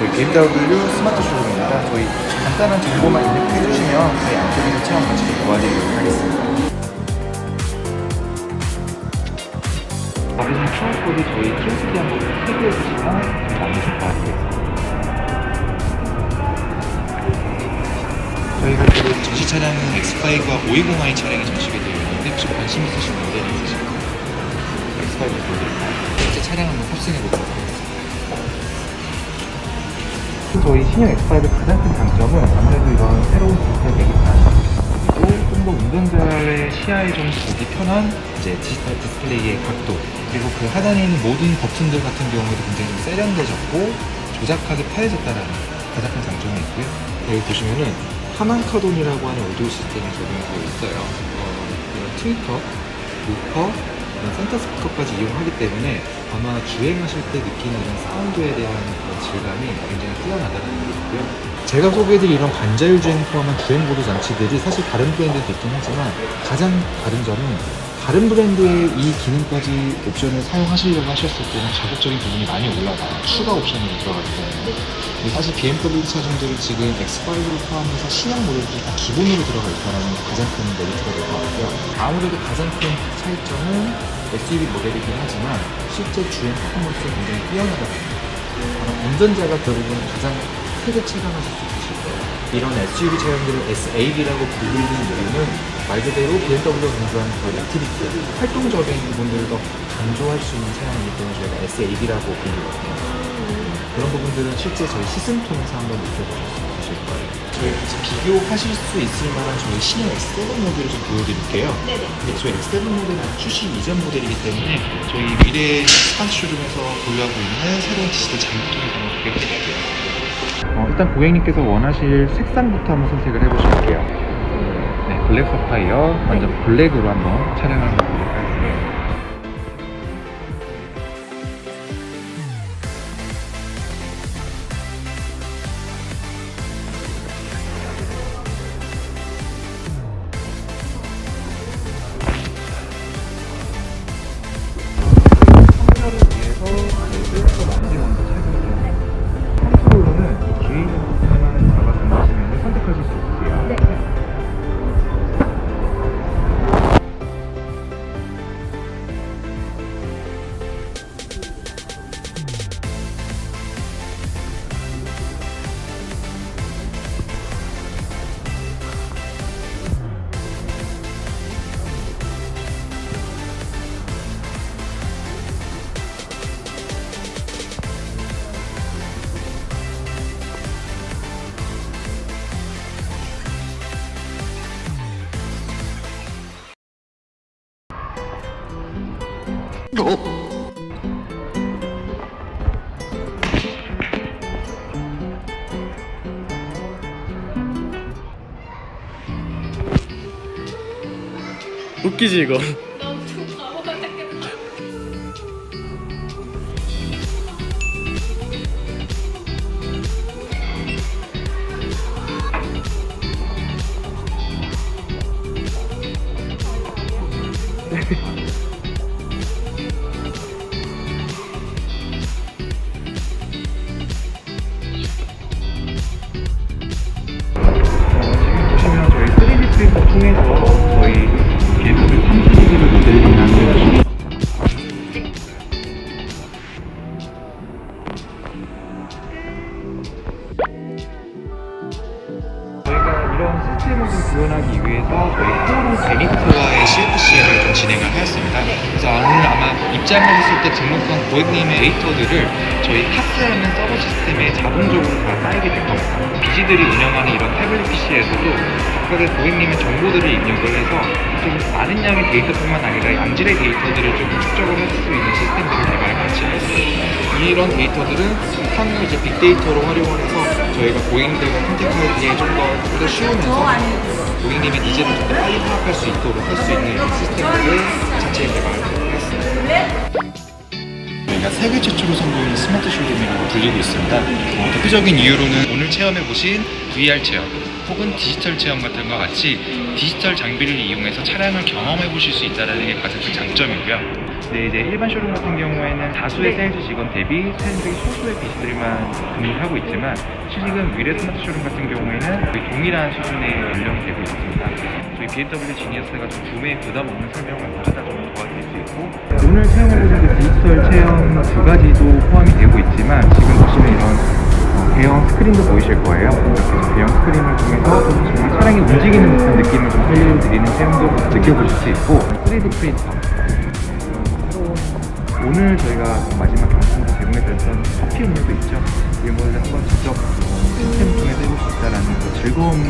저희 BMW 스마트 쇼룸입니다. 저희 간단한 정보만 입력해 주시면 저희 안쪽에서 체험 같이 도와드리도록 하겠습니다. 받으신 QR코드 저희 키오스크에 한번 스캔해 주시면 저희 안내 좀 도와드리겠습니다. 저희가 지금 전시 차량은 X5와 520i 차량이 전시가 되어 있는데 혹시 관심 있으신 모델이 있으실까요? X5 보여드릴까요? 실제 차량 한번 탑승해 보도록 하겠습니다. 저희 신형 X5의 가장 큰 장점은 아무래도 이런 새로운 디지털 계기판 그리고 좀더 운전자의 시야에 좀 보기 편한 이제 디지털 디스플레이의 각도 그리고 그 하단에 있는 모든 버튼들 같은 경우에도 굉장히 좀 세련되졌고 조작하기 편해졌다라는 가장 큰 장점이 있고요. 여기 보시면은 하만카돈이라고 하는 오디오 시스템이 적용되어 있어요. 어, 이런 트위터, 루퍼, 센터 스피커까지 이용하기 때문에 아마 주행하실 때 느끼는 이런 사운드에 대한 그런 질감이 굉장히 뛰어나다는 얘기고요. 제가 소개해드린 이런 반자율 주행 포함한 주행 보도 장치들이 사실 다른 브랜드도 있긴 하지만 가장 다른 점은 다른 브랜드의 이 기능까지 옵션을 사용하시려고 하셨을 때는 가격적인 부분이 많이 올라가요. 추가 옵션으로 들어가기 때문에. 사실 BMW 차종들이 지금 X5를 포함해서 신형 모델들이 다 기본으로 들어가 있다는 게 가장 큰 메리트가 될 것 같고요. 아무래도 가장 큰 차이점은 SUV 모델이긴 하지만 실제 주행 퍼포먼스가 굉장히 뛰어나다는 거. 아마 운전자가 결국은 가장 크게 체감하실 수 있으실 거예요. 이런 SUV 차량들을 SAV라고 부르는 이유는 말 그대로 BMW가 강조하는 그런 액티비티, 활동적인 부분들을 더 강조할 수 있는 차량이기 때문에 저희가 SAV라고 부르거든요. 그런 부분들은 실제 저희 시승 통해서 한번 느껴보실 거예요. 저희 같이 비교하실 수 있을 만한 저희 신형 X7 모델을 좀 보여드릴게요. 네네. 저희 X7 모델은 출시 이전 모델이기 때문에 저희 미래 스마트 쇼룸에서 보유하고 있는 새로운 디지털 장점을 한번 소개해드릴게요. 어, 일단 고객님께서 원하실 색상부터 한번 선택을 해보실게요. 네, 블랙 사파이어, 완전 블랙으로 한번 촬영을 보도 웃기지 이거 좀 구현하기 위해서 저희 포로 베니트와의 CFC를 좀 진행을 하였습니다. 그래서 오늘 아마 입장하셨을 때 등록한 고객님의 데이터들을 저희 카스라는 서버 시스템에 자동적으로 다 쌓이게 될 겁니다. 비지들이 운영하는 이런 태블릿 PC에서도 각각의 고객님의 정보들을 입력을 해서 좀 많은 양의 데이터뿐만 아니라 양질의 데이터들을 좀 축적을 할 수 있는 시스템들을 개발 같이 했습니다. 이런 데이터들은 상용 이제 빅데이터로 활용을 해서 저희가 고객님들과 컨택하기에 좀더 쉬우면서 고객님의 니즈를 좀 더 빨리 파악할 수 있도록 할 수 있는 이런 시스템들을 자체 개발을 했습니다. 저희가 세계 최초로 선보이는 스마트 쇼룸이라고 불리고 있습니다. 어, 대표적인 이유로는 오늘 체험해보신 VR 체험, 혹은 디지털 체험 같은 것 같이 디지털 장비를 이용해서 차량을 경험해 보실 수 있다는 게 가장 큰 장점이고요. 근데 이제 일반 쇼룸 같은 경우에는 다수의 세일즈 직원 대비 세일즈들이 소수의 비즈들만 근무를 하고 있지만 실직은 미래 스마트 쇼룸 같은 경우에는 거의 동일한 수준의 연령이 되고 있습니다. 저희 BMW 지니어스가 좀 구매에 부담 없는 설명을 모두다 좀 도와드릴 수 있고 오늘 체험해보신 그 디지털 체험 두 가지도 포함이 되고 있지만 지금 보시는 이런 어, 대형 스크린도 보이실 거예요. 이렇게 좀 대형 스크린을 통해서 좀 정말 차량이 움직이는 듯한 느낌을 좀 살려드리는 체험도 느껴보실 수 있고 3D 프린터 새로운 오늘 저희가 마지막 경품으로 제공해드렸던 커피 음료도 있죠. 이런 거를 한번 직접 시스템 통해서 해볼 수 있다는 그 즐거움을